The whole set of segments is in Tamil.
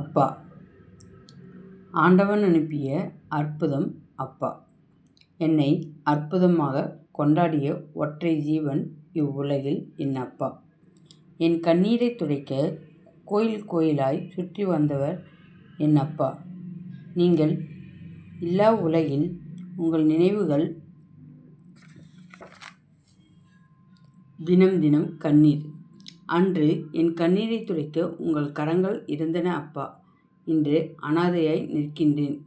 அப்பா. ஆண்டவன் அனுப்பிய அற்புதம் அப்பா. என்னை அற்புதமாக கொண்டாடிய ஒற்றை ஜீவன் இவ்வுலகில் என் அப்பா. என் கண்ணீரை துடைக்க கோயில் கோயிலாய் சுற்றி வந்தவர் என் அப்பா. நீங்கள் இல்லா உலகில் உங்கள் நினைவுகள் தினம் தினம் கண்ணீர். அன்று என் கண்ணீரை துடைக்க உங்கள் கரங்கள் இருந்தன அப்பா. இன்று அனாதையாய் நிற்கின்றேன்.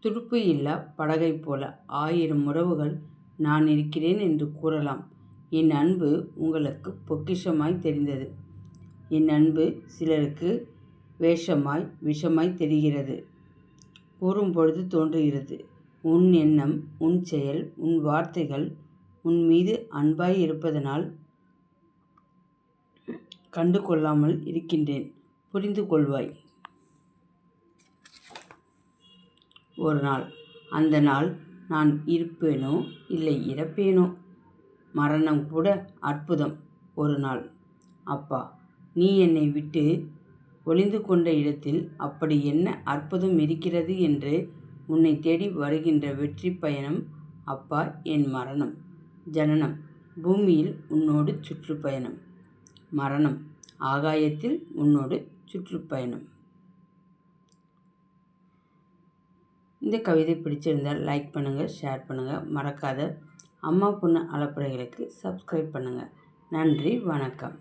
துடுப்பு இல்லா படகை போல ஆயிரம் உறவுகள் நான் இருக்கிறேன் என்று கூறலாம். என் அன்பு உங்களுக்கு பொக்கிஷமாய் தெரிந்தது. என் அன்பு சிலருக்கு வேஷமாய் விஷமாய் தெரிகிறது. கூறும்பொழுது தோன்றுகிறது. உன் எண்ணம் உன் செயல் உன் வார்த்தைகள் உன் மீது அன்பாய் இருப்பதனால் கண்டு கொள்ளாமல் இருக்கின்றேன். புரிந்து கொள்வாய். ஒரு நாள் அந்த நாள் நான் இருப்பேனோ இல்லை இறப்பேனோ? மரணம் கூட அற்புதம். ஒரு நாள் அப்பா நீ என்னை விட்டு ஒளிந்து கொண்ட இடத்தில் அப்படி என்ன அற்புதம் இருக்கிறது என்று உன்னை தேடி வருகின்ற வெற்றி பயணம் அப்பா என் மரணம். ஜனனம் பூமியில் உன்னோடு சுற்றுப்பயணம். மரணம். ஆகாயத்தில் உன்னோடு சுற்றுப்பயணம். இந்த கவிதை பிடிச்சிருந்தால் லைக் பண்ணுங்கள் ஷேர் பண்ணுங்கள் மறக்காத அம்மா பொண்ணு அலப்பறைகளுக்கு சப்ஸ்கிரைப் பண்ணுங்கள் நன்றி வணக்கம்.